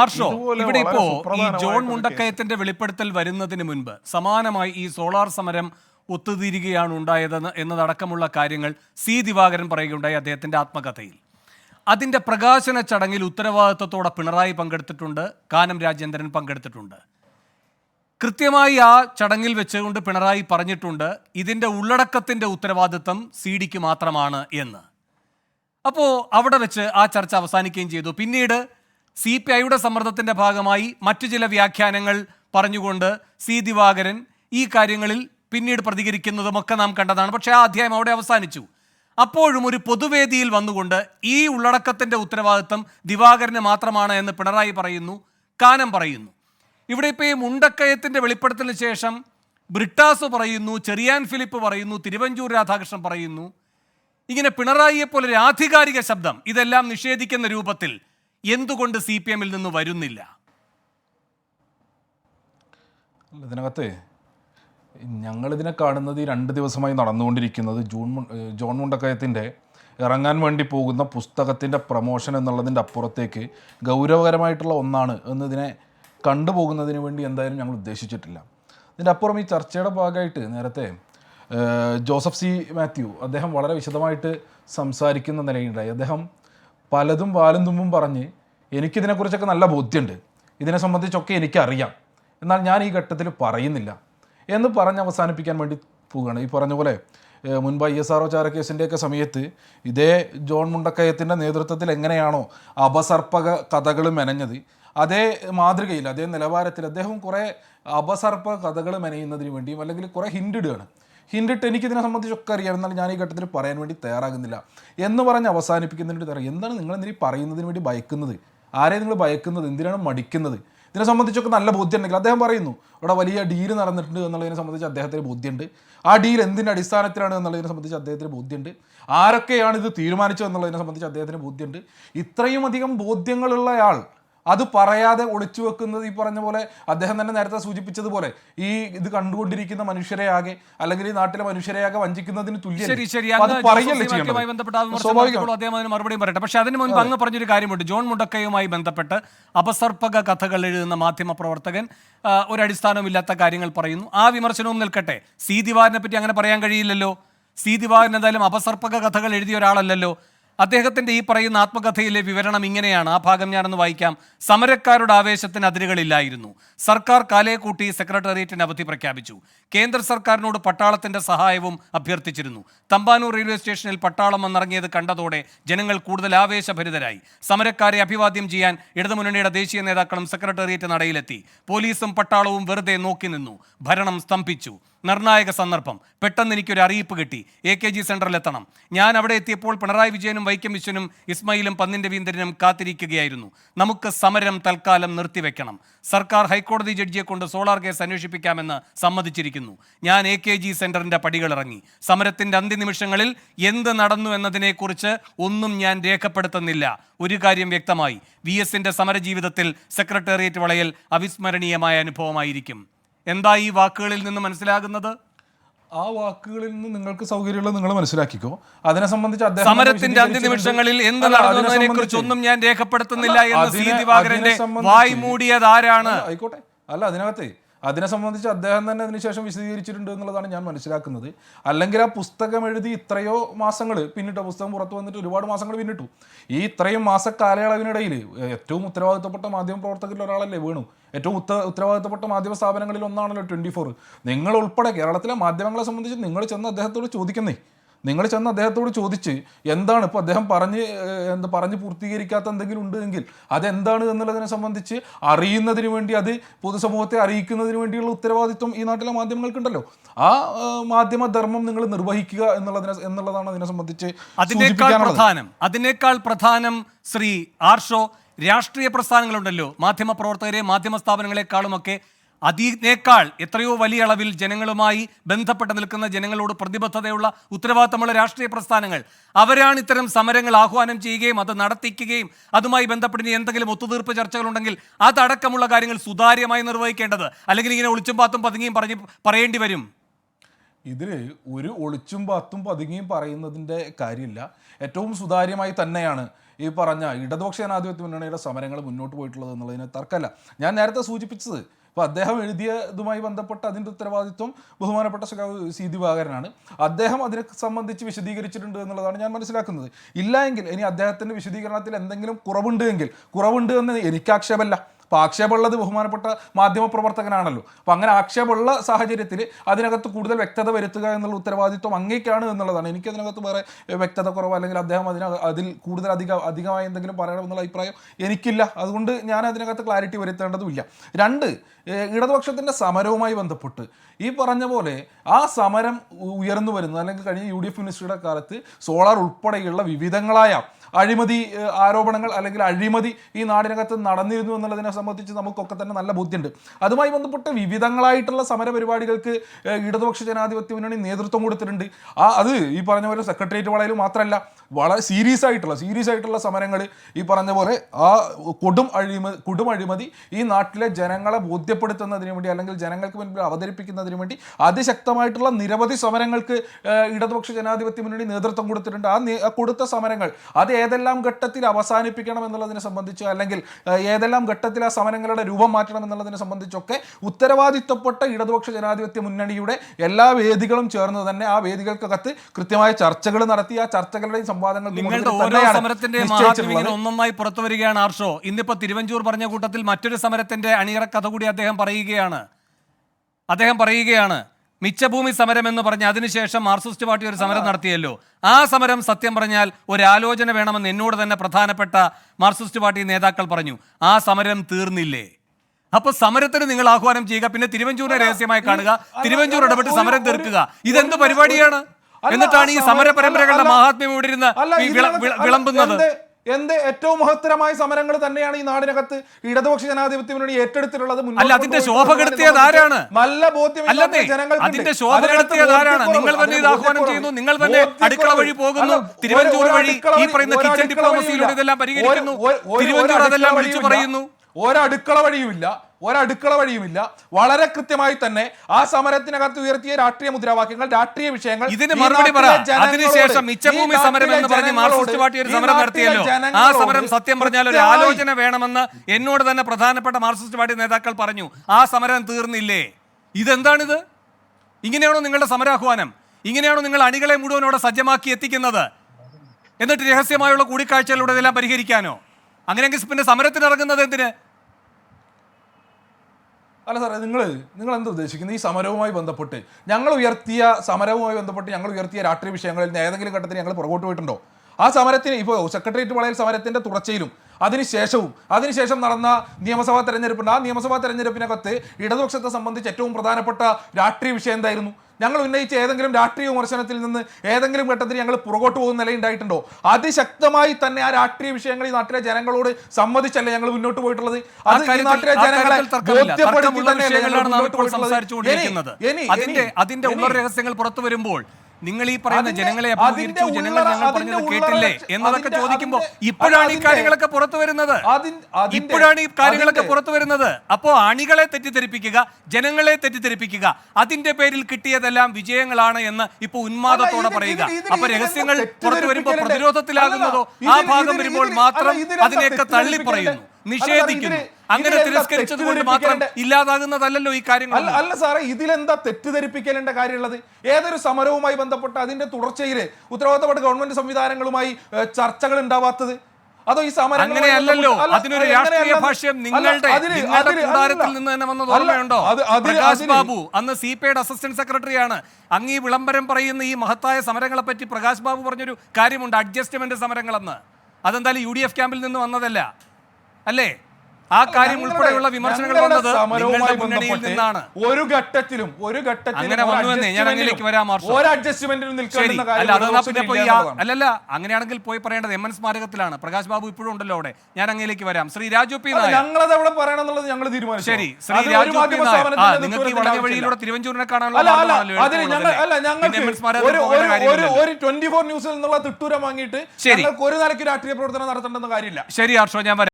ആർഷോ ഇവിടെ ഇപ്പോ ഈ ജോൺ മുണ്ടക്കയത്തിന്റെ വെളിപ്പെടുത്തൽ വരുന്നതിന് മുൻപ് സമാനമായി ഈ സോളാർ സമരം ഒത്തുതീരുകയാണ് ഉണ്ടായതെന്ന് എന്നതടക്കമുള്ള കാര്യങ്ങൾ സി ദിവാകരൻ പറയുകയുണ്ടായി അദ്ദേഹത്തിന്റെ ആത്മകഥയിൽ. അതിന്റെ പ്രകാശന ചടങ്ങിൽ ഉത്തരവാദിത്വത്തോടെ പിണറായി പങ്കെടുത്തിട്ടുണ്ട് കാനം രാജേന്ദ്രൻ പങ്കെടുത്തിട്ടുണ്ട്. കൃത്യമായി ആ ചടങ്ങിൽ വെച്ചുകൊണ്ട് പിണറായി പറഞ്ഞിട്ടുണ്ട് ഇതിന്റെ ഉള്ളടക്കത്തിന്റെ ഉത്തരവാദിത്വം സി ഡിക്ക് മാത്രമാണ് എന്ന്. അപ്പോൾ അവിടെ വെച്ച് ആ ചർച്ച അവസാനിക്കുകയും ചെയ്തു. പിന്നീട് സി പി ഐയുടെ സമ്മർദ്ദത്തിന്റെ ഭാഗമായി മറ്റു ചില വ്യാഖ്യാനങ്ങൾ പറഞ്ഞുകൊണ്ട് സി ദിവാകരൻ ഈ കാര്യങ്ങളിൽ പിന്നീട് പ്രതികരിക്കുന്നതുമൊക്കെ നാം കണ്ടതാണ്. പക്ഷേ ആ അധ്യായം അവിടെ അവസാനിച്ചു. അപ്പോഴും ഒരു പൊതുവേദിയിൽ വന്നുകൊണ്ട് ഈ ഉള്ളടക്കത്തിന്റെ ഉത്തരവാദിത്വം ദിവാകരന് മാത്രമാണ് എന്ന് പിണറായി പറയുന്നു കാനം പറയുന്നു. ഇവിടെ ഇപ്പോൾ ഈ മുണ്ടക്കയത്തിന്റെ വെളിപ്പെടുത്തലിന് ശേഷം ബ്രിട്ടാസ് പറയുന്നു ചെറിയാൻ ഫിലിപ്പ് പറയുന്നു തിരുവഞ്ചൂർ രാധാകൃഷ്ണൻ പറയുന്നു. ഇങ്ങനെ പിണറായിയെ പോലെ ഒരു ആധികാരിക ശബ്ദം ഇതെല്ലാം നിഷേധിക്കുന്ന രൂപത്തിൽ എന്തുകൊണ്ട് സി പി എമ്മിൽ നിന്ന് വരുന്നില്ല? ഇതിനകത്ത് ഞങ്ങളിതിനെ കാണുന്നത് ഈ രണ്ട് ദിവസമായി നടന്നുകൊണ്ടിരിക്കുന്നത് ജൂൺ ജോൺ മുണ്ടക്കയത്തിന്റെ ഇറങ്ങാൻ വേണ്ടി പോകുന്ന പുസ്തകത്തിന്റെ പ്രമോഷൻ എന്നുള്ളതിന്റെ അപ്പുറത്തേക്ക് ഗൗരവകരമായിട്ടുള്ള ഒന്നാണ് എന്നതിനെ കണ്ടുപോകുന്നതിന് വേണ്ടി എന്തായാലും ഞങ്ങൾ ഉദ്ദേശിച്ചിട്ടില്ല. ഇതിന്റെ അപ്പുറം ഈ ചർച്ചയുടെ ഭാഗമായിട്ട് നേരത്തെ ജോസഫ് സി മാത്യു അദ്ദേഹം വളരെ വിശദമായിട്ട് സംസാരിക്കുന്ന നിലയുണ്ടായി അദ്ദേഹം പലതും വാലും തുമ്പും പറഞ്ഞ് എനിക്കിതിനെക്കുറിച്ചൊക്കെ നല്ല ബോധ്യമുണ്ട്. ഇതിനെ സംബന്ധിച്ചൊക്കെ എനിക്കറിയാം. എന്നാൽ ഞാൻ ഈ ഘട്ടത്തിൽ പറയുന്നില്ല. എന്ന് പറഞ്ഞ് അവസാനിപ്പിക്കാൻ വേണ്ടി പോവുകയാണ്. ഈ പറഞ്ഞ പോലെ മുൻപ് ഐ എസ് ആർ ഒ ചാരക്കേസിന്റെയൊക്കെ സമയത്ത് ഇതേ ജോൺ മുണ്ടക്കയത്തിന്റെ നേതൃത്വത്തിൽ എങ്ങനെയാണോ അപസർപ്പക കഥകൾ മെനഞ്ഞത് അതേ മാതൃകയിൽ അതേ നിലവാരത്തിൽ അദ്ദേഹം കുറേ അപസർപ്പ കഥകൾ മെനയുന്നതിന് വേണ്ടിയും അല്ലെങ്കിൽ കുറേ ഹിൻഡ് ഇടുകയാണ് എനിക്ക് എനിക്കിതിനെ സംബന്ധിച്ചൊക്കെ അറിയാം. എന്നാൽ ഞാൻ ഈ ഘട്ടത്തിൽ പറയാൻ വേണ്ടി തയ്യാറാകുന്നില്ല. എന്ന് പറഞ്ഞ് അവസാനിപ്പിക്കുന്നതിന് വേണ്ടി തയ്യാറാണ് എന്താണ് നിങ്ങൾ എന്തിനീ പറയുന്നതിന് വേണ്ടി ഭയക്കുന്നത്? ആരെയും നിങ്ങൾ ഭയക്കുന്നത്? എന്തിനാണ് മടിക്കുന്നത്? ഇതിനെ സംബന്ധിച്ചൊക്കെ നല്ല ബോധ്യം ഉണ്ടെങ്കിൽ അദ്ദേഹം പറയുന്നു അവിടെ വലിയ ഡീൽ നടന്നിട്ടുണ്ട് എന്നുള്ളതിനെ സംബന്ധിച്ച് അദ്ദേഹത്തിന് ബോധ്യമുണ്ട്. ആ ഡീൽ എന്തിന്റെ അടിസ്ഥാനത്തിലാണ് എന്നുള്ളതിനെ സംബന്ധിച്ച് അദ്ദേഹത്തിന് ബോധ്യമുണ്ട്. ആരൊക്കെയാണ് ഇത് തീരുമാനിച്ചത് എന്നുള്ളതിനെ സംബന്ധിച്ച് അദ്ദേഹത്തിന് ബോധ്യമുണ്ട്. ഇത്രയും അധികം ബോധ്യങ്ങളുള്ള ആൾ അത് പറയാതെ ഒളിച്ചു വെക്കുന്നത് ഈ പറഞ്ഞ പോലെ അദ്ദേഹം തന്നെ നേരത്തെ സൂചിപ്പിച്ചതുപോലെ ഈ ഇത് കണ്ടുകൊണ്ടിരിക്കുന്ന മനുഷ്യരെ ആകെ അല്ലെങ്കിൽ ഈ നാട്ടിലെ മനുഷ്യരെ ആകെ വഞ്ചിക്കുന്നതിന് തുല്യം ശരി ശരി. അത് അങ്ങ് പറയല്ലേ ജോസഫ് സി മാത്യുവുമായി ബന്ധപ്പെട്ട ആ ചെയ്യേണ്ടത് വിമർശനം സ്വാഭാവികം. നടത്തിയപ്പോൾ അദ്ദേഹം അതിന് മറുപടിയും പറയട്ടെ. പക്ഷെ അതിന് മുൻപ് അങ്ങ് പറഞ്ഞൊരു കാര്യമുണ്ട്. ജോൺ മുണ്ടക്കയുമായി ബന്ധപ്പെട്ട് അപസർപ്പക കഥകൾ എഴുതുന്ന മാധ്യമ പ്രവർത്തകൻ ഒരടിസ്ഥാനമില്ലാത്ത കാര്യങ്ങൾ പറയുന്നു. ആ വിമർശനവും നിൽക്കട്ടെ. സി ദിവാറിനെ പറ്റി അങ്ങനെ പറയാൻ കഴിയില്ലല്ലോ. സി ദിവാരൻ എന്തായാലും അപസർപ്പക കഥകൾ എഴുതിയ ഒരാളല്ലല്ലോ. അദ്ദേഹത്തിന്റെ ഈ പറയുന്ന ആത്മകഥയിലെ വിവരണം ഇങ്ങനെയാണ്. ആ ഭാഗം ഞാനൊന്ന് വായിക്കാം. സമരക്കാരുടെ ആവേശത്തിന് അതിരുകളില്ലായിരുന്നു. സർക്കാർ കാലേക്കൂട്ടി സെക്രട്ടേറിയറ്റിന് അവധി പ്രഖ്യാപിച്ചു. കേന്ദ്ര സർക്കാരിനോട് പട്ടാളത്തിന്റെ സഹായവും അഭ്യർത്ഥിച്ചിരുന്നു. തമ്പാനൂർ റെയിൽവേ സ്റ്റേഷനിൽ പട്ടാളം വന്നിറങ്ങിയത് കണ്ടതോടെ ജനങ്ങൾ കൂടുതൽ ആവേശഭരിതരായി. സമരക്കാരെ അഭിവാദ്യം ചെയ്യാൻ ഇടതുമുന്നണിയുടെ ദേശീയ നേതാക്കളും സെക്രട്ടേറിയറ്റ് നടയിലെത്തി. പോലീസും പട്ടാളവും വെറുതെ നോക്കി നിന്നു. ഭരണം സ്തംഭിച്ചു. നിർണായക സന്ദർഭം. പെട്ടെന്ന് എനിക്കൊരു അറിയിപ്പ് കിട്ടി. എ കെ ജി സെന്ററിൽ എത്തണം ഞാൻ അവിടെ എത്തിയപ്പോൾ പിണറായി വിജയനും വൈക്കം വിശ്വനും ഇസ്മയിലും പന്നിന്റെ വീന്തരനും കാത്തിരിക്കുകയായിരുന്നു. നമുക്ക് സമരം തൽക്കാലം നിർത്തിവെക്കണം. സർക്കാർ ഹൈക്കോടതി ജഡ്ജിയെ കൊണ്ട് സോളാർ കേസ് അന്വേഷിപ്പിക്കാമെന്ന് സമ്മതിച്ചിരിക്കുന്നു. ഞാൻ എ കെ ജി സെന്ററിന്റെ പടികളിറങ്ങി സമരത്തിന്റെ അന്ത്യനിമിഷങ്ങളിൽ എന്ത് നടന്നു എന്നതിനെക്കുറിച്ച് ഒന്നും ഞാൻ രേഖപ്പെടുത്തുന്നില്ല. ഒരു കാര്യം വ്യക്തമായി. വി സമര സമരജീവിതത്തിൽ സെക്രട്ടേറിയറ്റ് വളയൽ അവിസ്മരണീയമായ അനുഭവമായിരിക്കും. എന്താ ഈ വാക്കുകളിൽ നിന്ന് മനസ്സിലാകുന്നത്? ആ വാക്കുകളിൽ നിന്ന് നിങ്ങൾക്ക് സൗകര്യമുള്ളത് നിങ്ങൾ മനസ്സിലാക്കിക്കോ. അതിനെ സംബന്ധിച്ച് സമരത്തിന്റെ അന്ത്യനിമിഷങ്ങളിൽ എന്ത് നടന്നതിനെ കുറിച്ച് ഒന്നും ഞാൻ രേഖപ്പെടുത്തുന്നില്ല എന്ന് സി ദിവാകരന്റെ മൂടിയത് ആരാണ്? ആയിക്കോട്ടെ. അല്ല അതിനകത്ത് അതിനെ സംബന്ധിച്ച് അദ്ദേഹം തന്നെ അതിനുശേഷം വിശദീകരിച്ചിട്ടുണ്ട് എന്നുള്ളതാണ് ഞാൻ മനസ്സിലാക്കുന്നത്. അല്ലെങ്കിൽ ആ പുസ്തകം എഴുതി ഇത്രയോ മാസങ്ങൾ പിന്നിട്ടു പുസ്തകം പുറത്തു വന്നിട്ട് ഒരുപാട് മാസങ്ങൾ പിന്നിട്ടു. ഈ ഇത്രയും മാസ കാലയളവിനിടയിൽ ഏറ്റവും ഉത്തരവാദിത്തപ്പെട്ട മാധ്യമ പ്രവർത്തകരിൽ ഒരാളല്ലേ വീണു? ഏറ്റവും ഉത്ത ഉത്തരവാദിത്തപ്പെട്ട മാധ്യമ സ്ഥാപനങ്ങളിൽ ഒന്നാണല്ലോ ട്വന്റി ഫോർ നിങ്ങൾ ഉൾപ്പെടെ കേരളത്തിലെ മാധ്യമങ്ങളെ സംബന്ധിച്ച് നിങ്ങൾ ചെന്ന് അദ്ദേഹത്തോട് ചോദിക്കുന്നേ. നിങ്ങൾ ചെന്ന് അദ്ദേഹത്തോട് ചോദിച്ച് എന്താണ് ഇപ്പോൾ അദ്ദേഹം പറഞ്ഞ് എന്താ പറഞ്ഞ് പൂർത്തീകരിക്കാത്ത എന്തെങ്കിലും ഉണ്ട് എങ്കിൽ അതെന്താണ് എന്നുള്ളതിനെ സംബന്ധിച്ച് അറിയുന്നതിന് വേണ്ടി അത് പൊതുസമൂഹത്തെ അറിയിക്കുന്നതിന് വേണ്ടിയുള്ള ഉത്തരവാദിത്വം ഈ നാട്ടിലെ മാധ്യമങ്ങൾക്കുണ്ടല്ലോ. ആ മാധ്യമധർമ്മം മാധ്യമ ധർമ്മം നിങ്ങൾ നിർവഹിക്കുക എന്നുള്ളതിനെ എന്നുള്ളതാണ് അതിനെ സംബന്ധിച്ച് അതിനേക്കാൾ പ്രധാനം അതിനേക്കാൾ പ്രധാനം ശ്രീ ആർഷോ രാഷ്ട്രീയ പ്രസ്ഥാനങ്ങളുണ്ടല്ലോ. മാധ്യമ പ്രവർത്തകരെ മാധ്യമ സ്ഥാപനങ്ങളെക്കാളുമൊക്കെ അതിനേക്കാൾ എത്രയോ വലിയ അളവിൽ ജനങ്ങളുമായി ബന്ധപ്പെട്ട് നിൽക്കുന്ന ജനങ്ങളോട് പ്രതിബദ്ധതയുള്ള ഉത്തരവാദിത്തമുള്ള രാഷ്ട്രീയ പ്രസ്ഥാനങ്ങൾ. അവരാണ് ഇത്തരം സമരങ്ങൾ ആഹ്വാനം ചെയ്യുകയും അത് നടത്തിക്കുകയും അതുമായി ബന്ധപ്പെട്ട് എന്തെങ്കിലും ഒത്തുതീർപ്പ് ചർച്ചകളുണ്ടെങ്കിൽ അതടക്കമുള്ള കാര്യങ്ങൾ സുതാര്യമായി നിർവഹിക്കേണ്ടത് അല്ലെങ്കിൽ ഇങ്ങനെ ഒളിച്ചും പാത്തും പതുങ്ങിയും പറഞ്ഞ് പറയേണ്ടി വരും. ഇതിൽ ഒരു ഒളിച്ചും പാത്തും പതുങ്ങിയും പറയുന്നതിന്റെ കാര്യമില്ല. ഏറ്റവും സുതാര്യമായി തന്നെയാണ് ഈ പറഞ്ഞ ഇടതുപക്ഷ ജനാധിപത്യ മുന്നണിയുടെ സമരങ്ങൾ മുന്നോട്ട് പോയിട്ടുള്ളത് എന്നുള്ളതിന് തർക്കമല്ല. ഞാൻ നേരത്തെ സൂചിപ്പിച്ചത് ഇപ്പോൾ അദ്ദേഹം എഴുതിയതുമായി ബന്ധപ്പെട്ട അതിന്റെ ഉത്തരവാദിത്വം ബഹുമാനപ്പെട്ട സഖാവ് സി ദിവാകരനാണ്. അദ്ദേഹം അതിനെ സംബന്ധിച്ച് വിശദീകരിച്ചിട്ടുണ്ട് എന്നുള്ളതാണ് ഞാൻ മനസ്സിലാക്കുന്നത്. ഇല്ല എങ്കിൽ ഇനി അദ്ദേഹത്തിന്റെ വിശദീകരണത്തിൽ എന്തെങ്കിലും കുറവുണ്ട് എങ്കിൽ കുറവുണ്ട് എന്ന് എനിക്ക് ആക്ഷേപമല്ല അപ്പോൾ ആക്ഷേപമുള്ളത് ബഹുമാനപ്പെട്ട മാധ്യമപ്രവർത്തകനാണല്ലോ. അപ്പോൾ അങ്ങനെ ആക്ഷേപമുള്ള സാഹചര്യത്തിൽ അതിനകത്ത് കൂടുതൽ വ്യക്തത വരുത്തുക എന്നുള്ള ഉത്തരവാദിത്വം അങ്ങേക്കാണ് എന്നുള്ളതാണ്. എനിക്ക് അതിനകത്ത് വേറെ വ്യക്തത കുറവ് അല്ലെങ്കിൽ അദ്ദേഹം അതിന അതിൽ കൂടുതൽ അധിക അധികമായി എന്തെങ്കിലും പറയണമെന്നുള്ള അഭിപ്രായം എനിക്കില്ല. അതുകൊണ്ട് ഞാൻ അതിനകത്ത് ക്ലാരിറ്റി വരുത്തേണ്ടതുമില്ല. രണ്ട് ഇടതുപക്ഷത്തിന്റെ സമരവുമായി ബന്ധപ്പെട്ട് ഈ പറഞ്ഞ പോലെ ആ സമരം ഉയർന്നു വരുന്നത് അല്ലെങ്കിൽ കഴിഞ്ഞ യു ഡി എഫ് മിനിസ്റ്ററുടെ കാലത്ത് സോളാർ ഉൾപ്പെടെയുള്ള വിവിധങ്ങളായ അഴിമതി ആരോപണങ്ങൾ അല്ലെങ്കിൽ അഴിമതി ഈ നാടിനകത്ത് നടന്നിരുന്നു എന്നുള്ളതിനെ സംബന്ധിച്ച് നമുക്കൊക്കെ തന്നെ നല്ല ബോധ്യമുണ്ട്. അതുമായി ബന്ധപ്പെട്ട് വിവിധങ്ങളായിട്ടുള്ള സമര പരിപാടികൾക്ക് ഇടതുപക്ഷ ജനാധിപത്യ മുന്നണി നേതൃത്വം കൊടുത്തിട്ടുണ്ട്. ആ അത് ഈ പറഞ്ഞ പോലെ സെക്രട്ടേറിയറ്റ് വളയിൽ മാത്രമല്ല വളരെ സീരിയസ് ആയിട്ടുള്ള സീരിയസ് ആയിട്ടുള്ള സമരങ്ങൾ ഈ പറഞ്ഞ പോലെ ആ കൊടും അഴിമതി കൊടും അഴിമതി ഈ നാട്ടിലെ ജനങ്ങളെ ബോധ്യപ്പെടുത്തുന്നതിന് വേണ്ടി അല്ലെങ്കിൽ ജനങ്ങൾക്ക് മുൻപിൽ അവതരിപ്പിക്കുന്നതിന് വേണ്ടി അതിശക്തമായിട്ടുള്ള നിരവധി സമരങ്ങൾക്ക് ഇടതുപക്ഷ ജനാധിപത്യ മുന്നണി നേതൃത്വം കൊടുത്തിട്ടുണ്ട്. ആ കൊടുത്ത സമരങ്ങൾ അത് ഏതെല്ലാം ഘട്ടത്തിൽ അവസാനിപ്പിക്കണം എന്നുള്ളതിനെ സംബന്ധിച്ച് അല്ലെങ്കിൽ ഏതെല്ലാം ഘട്ടത്തിൽ ആ സമരങ്ങളുടെ രൂപം മാറ്റണം എന്നുള്ളതിനെ സംബന്ധിച്ചൊക്കെ ഉത്തരവാദിത്തപ്പെട്ട ഇടതുപക്ഷ ജനാധിപത്യ മുന്നണിയുടെ എല്ലാ വേദികളും ചേർന്ന് തന്നെ ആ വേദികൾക്കകത്ത് കൃത്യമായ ചർച്ചകൾ നടത്തി ആ ചർച്ചകളുടെയും സംവാദങ്ങൾ ഒന്നൊന്നായി പുറത്തു വരികയാണ് ആർഷോ. ഇന്നിപ്പോ തിരുവഞ്ചൂർ പറഞ്ഞ കൂട്ടത്തിൽ മറ്റൊരു സമരത്തിന്റെ അണിയറ കഥ കൂടി അദ്ദേഹം പറയുകയാണ്. അദ്ദേഹം പറയുകയാണ് മിച്ചഭൂമി സമരം എന്ന് പറഞ്ഞ് അതിനുശേഷം മാർക്സിസ്റ്റ് പാർട്ടി ഒരു സമരം നടത്തിയല്ലോ. ആ സമരം സത്യം പറഞ്ഞാൽ ഒരു ആലോചന വേണമെന്ന് എന്നോട് തന്നെ പ്രധാനപ്പെട്ട മാർക്സിസ്റ്റ് പാർട്ടി നേതാക്കൾ പറഞ്ഞു. ആ സമരം തീർന്നില്ലേ? അപ്പൊ സമരത്തിന് നിങ്ങൾ ആഹ്വാനം ചെയ്യുക പിന്നെ തിരുവഞ്ചൂരിനെ രഹസ്യമായി കാണുക തിരുവഞ്ചൂർ ഇടപെട്ട് സമരം തീർക്കുക. ഇതെന്ത് പരിപാടിയാണ്? എന്നിട്ടാണ് ഈ സമര പരമ്പരകളുടെ മഹാത്മ്യം ഇവിടെ ഇരുന്ന് വിളമ്പുന്നത്. എന്ത് ഏറ്റവും മഹത്തരമായ സമരങ്ങൾ തന്നെയാണ് ഈ നാടിനകത്ത് ഇടതുപക്ഷ ജനാധിപത്യ മുന്നണി ഏറ്റെടുത്തിട്ടുള്ളത് അല്ല, അതിന്റെ ശോഭ കെടുത്തിയത് ആരാണ്? നല്ല ബോധ്യം ജനങ്ങൾ അതിന്റെ ശോഭ കെടുത്തിയത് ആരാണ്? നിങ്ങൾ തന്നെ ഇത് ആഹ്വാനം ചെയ്യുന്നു. നിങ്ങൾ തന്നെ അടുക്കള വഴി പോകുന്നു. തിരുവഞ്ചൂർ വഴി ഈ പറയുന്ന കിച്ചൺ ഡിപ്ലോമസിയിലൂടെ ഇതെല്ലാം പരിഹരിക്കുന്നു. തിരുവഞ്ചൂർ അതെല്ലാം വിളിച്ചു പറയുന്നു. ഒരടുക്കള വഴിയുമില്ല ഒരടുക്കള വഴിയുമില്ല. വളരെ കൃത്യമായി തന്നെ ആ സമരത്തിനകത്ത് ഉയർത്തിയ രാഷ്ട്രീയ മുദ്രാവാക്യങ്ങൾ രാഷ്ട്രീയ വിഷയങ്ങൾ ഇതിന് മറുപടി പറ. അതിനുശേഷം മിച്ചഭൂമി സമരം എന്ന് പറഞ്ഞ് മാർക്സിസ്റ്റ് പാർട്ടി ഒരു സമരം നടത്തിയല്ലോ. ആ സമരം സത്യം പറഞ്ഞാൽ ഒരു ആലോചന വേണമെന്ന് എന്നോട് തന്നെ പ്രധാനപ്പെട്ട മാർക്സിസ്റ്റ് പാർട്ടി നേതാക്കൾ പറഞ്ഞു. ആ സമരം തീർന്നില്ലേ? ഇതെന്താണിത്? ഇങ്ങനെയാണോ നിങ്ങളുടെ സമരാഹ്വാനം? ഇങ്ങനെയാണോ നിങ്ങൾ അണികളെ മുഴുവൻ അവിടെ സജ്ജമാക്കി എത്തിക്കുന്നത്? എന്നിട്ട് രഹസ്യമായുള്ള കൂടിക്കാഴ്ചകളിലൂടെ ഇതെല്ലാം പരിഹരിക്കാനോ? അങ്ങനെയെങ്കിൽ പിന്നെ സമരത്തിനിറങ്ങുന്നത് എന്തിന്? അല്ല സാറേ നിങ്ങൾ നിങ്ങൾ എന്താ ഉദ്ദേശിക്കുന്നത് ഈ സമരവുമായി ബന്ധപ്പെട്ട്. ഞങ്ങൾ ഉയർത്തിയ സമരവുമായി ബന്ധപ്പെട്ട് ഞങ്ങൾ ഉയർത്തിയ രാഷ്ട്രീയ വിഷയങ്ങളിൽ നിന്ന് ഏതെങ്കിലും ഘട്ടത്തിൽ ഞങ്ങൾ പുറകോട്ട് പോയിട്ടുണ്ടോ? ആ സമരത്തിന് ഇപ്പോൾ സെക്രട്ടേറിയറ്റ് വളയൽ സമരത്തിന്റെ തുടർച്ചയിലും അതിനുശേഷവും അതിനുശേഷം നടന്ന നിയമസഭാ തെരഞ്ഞെടുപ്പുണ്ട് ആ നിയമസഭാ തെരഞ്ഞെടുപ്പിനകത്ത് ഇടതുപക്ഷത്തെ സംബന്ധിച്ച് ഏറ്റവും പ്രധാനപ്പെട്ട രാഷ്ട്രീയ വിഷയം എന്തായിരുന്നു? ഞങ്ങൾ ഉന്നയിച്ച ഏതെങ്കിലും രാഷ്ട്രീയ വിമർശനത്തിൽ നിന്ന് ഏതെങ്കിലും ഘട്ടത്തിൽ ഞങ്ങൾ പുറകോട്ട് പോകുന്ന നിലയുണ്ടായിട്ടുണ്ടോ അതിശക്തമായി തന്നെ ആ രാഷ്ട്രീയ വിഷയങ്ങൾ ഈ നാട്ടിലെ ജനങ്ങളോട് സമ്മതിച്ചല്ലേ ഞങ്ങൾ മുന്നോട്ട് പോയിട്ടുള്ളത് അത് ഈ നാട്ടിലെ ജനങ്ങളെ. ബോധ്യപ്പെടുത്തി തന്നെയല്ലേ ഞങ്ങൾ മുന്നോട്ട് പോയിട്ടുള്ളത്. അതിന്റെ അതിന്റെ ഉള്ള രഹസ്യങ്ങൾ പുറത്തു വരുമ്പോൾ നിങ്ങൾ ഈ പറയുന്ന ജനങ്ങളെ അഭിമുഖീകരിച്ചു ജനങ്ങൾ ഞങ്ങൾ പറഞ്ഞത് കേട്ടില്ലേ എന്നതൊക്കെ ചോദിക്കുമ്പോ ചോദിക്കുമ്പോൾ ഇപ്പോഴാണ് ഈ കാര്യങ്ങളൊക്കെ പുറത്തു വരുന്നത്. ഇപ്പോഴാണ് ഈ കാര്യങ്ങളൊക്കെ പുറത്തു വരുന്നത്. അപ്പോ അണികളെ തെറ്റിദ്ധരിപ്പിക്കുക ജനങ്ങളെ തെറ്റിദ്ധരിപ്പിക്കുക അതിന്റെ പേരിൽ കിട്ടിയതെല്ലാം വിജയങ്ങളാണ് എന്ന് ഇപ്പൊ ഉന്മാദത്തോടെ പറയുക. അപ്പൊ രഹസ്യങ്ങൾ പുറത്തു വരുമ്പോൾ പ്രതിരോധത്തിലാകുന്നതോ ആ ഭാഗം വരുമ്പോൾ മാത്രം അതിനെയൊക്കെ തള്ളി പറയുന്നു? നിഷേധിക്കുന്നു. അങ്ങനെ തിരസ്കരിച്ചത് കൊണ്ട് മാത്രം ഇല്ലാതാകുന്നതല്ലല്ലോ ഇല്ലാതാകുന്നതല്ലോ ഈ കാര്യങ്ങൾ. അല്ല സാറേ ഇതിലെന്താ തെറ്റിദ്ധരിപ്പിക്കലേണ്ട കാര്യമുള്ളത്? ഏതൊരു സമരവുമായി ബന്ധപ്പെട്ട് അതിന്റെ തുടർച്ചയിൽ ഉത്തരവാദിത്തപ്പെട്ട ഗവൺമെന്റ് സംവിധാനങ്ങളുമായി ചർച്ചകൾ ഉണ്ടാവാത്തത്? അതോ ഈ സമരം അങ്ങനെയല്ലോ ബന്ധപ്പെട്ട്- അതിനൊരു? രാഷ്ട്രീയ ഭാഷ്യം നിങ്ങളുടെ നിങ്ങളുടെ കൂടാരത്തിൽ നിന്ന് തന്നെ വന്നത് ഓർമ്മയുണ്ടോ? പ്രകാശ് ബാബു അന്ന് സി പി ഐയുടെ അസിസ്റ്റന്റ് സെക്രട്ടറിയാണ് അങ്ങ് ഈ വിളംബരം പറയുന്ന ഈ മഹത്തായ സമരങ്ങളെ പറ്റി പ്രകാശ് ബാബു പറഞ്ഞൊരു കാര്യമുണ്ട് അഡ്ജസ്റ്റ്മെന്റ് സമരങ്ങളെന്ന്. അതെന്തായാലും യു ഡി എഫ് ക്യാമ്പിൽ നിന്ന് വന്നതല്ല. അല്ലേ? ആ കാര്യം ഉൾപ്പെടെയുള്ള വിമർശനങ്ങൾ വന്നത് നിങ്ങളുടെ മുന്നണിയിൽ നിന്നാണ്. ഒരു ഘട്ടത്തിലും ഒരു ഘട്ടത്തിലും അങ്ങനെ ഒരു ഞാൻ ലും വരാം, ഒരു അഡ്ജസ്റ്റ്മെന്റിനും. അല്ലല്ല അങ്ങനെയാണെങ്കിൽ പോയി പറയേണ്ടത് എം എൻ സ്മാരകത്തിലാണ്. പ്രകാശ് ബാബു ഇപ്പോഴും ഉണ്ടല്ലോ അവിടെ. ഞാൻ അങ്ങനെയിലേക്ക് വരാം. ശ്രീ രാജു പി ഞങ്ങളത് എവിടെ പറയണം ഞങ്ങൾ തീരുമാനിച്ചു ശരി. ശ്രീ രാജു പി നായർ. നിങ്ങൾക്ക് ഈ വളഞ്ഞ വഴിയിലൂടെ തിരുവഞ്ചൂരിനെ കാണാനുള്ള ന്യൂസിൽ നിന്നുള്ള തിട്ടൂരം വാങ്ങിയിട്ട് ഒരു നിലയ്ക്ക് രാഷ്ട്രീയ പ്രവർത്തനം നടത്തേണ്ടെന്ന കാര്യമില്ല. ശരി ഹർഷോ ഞാൻ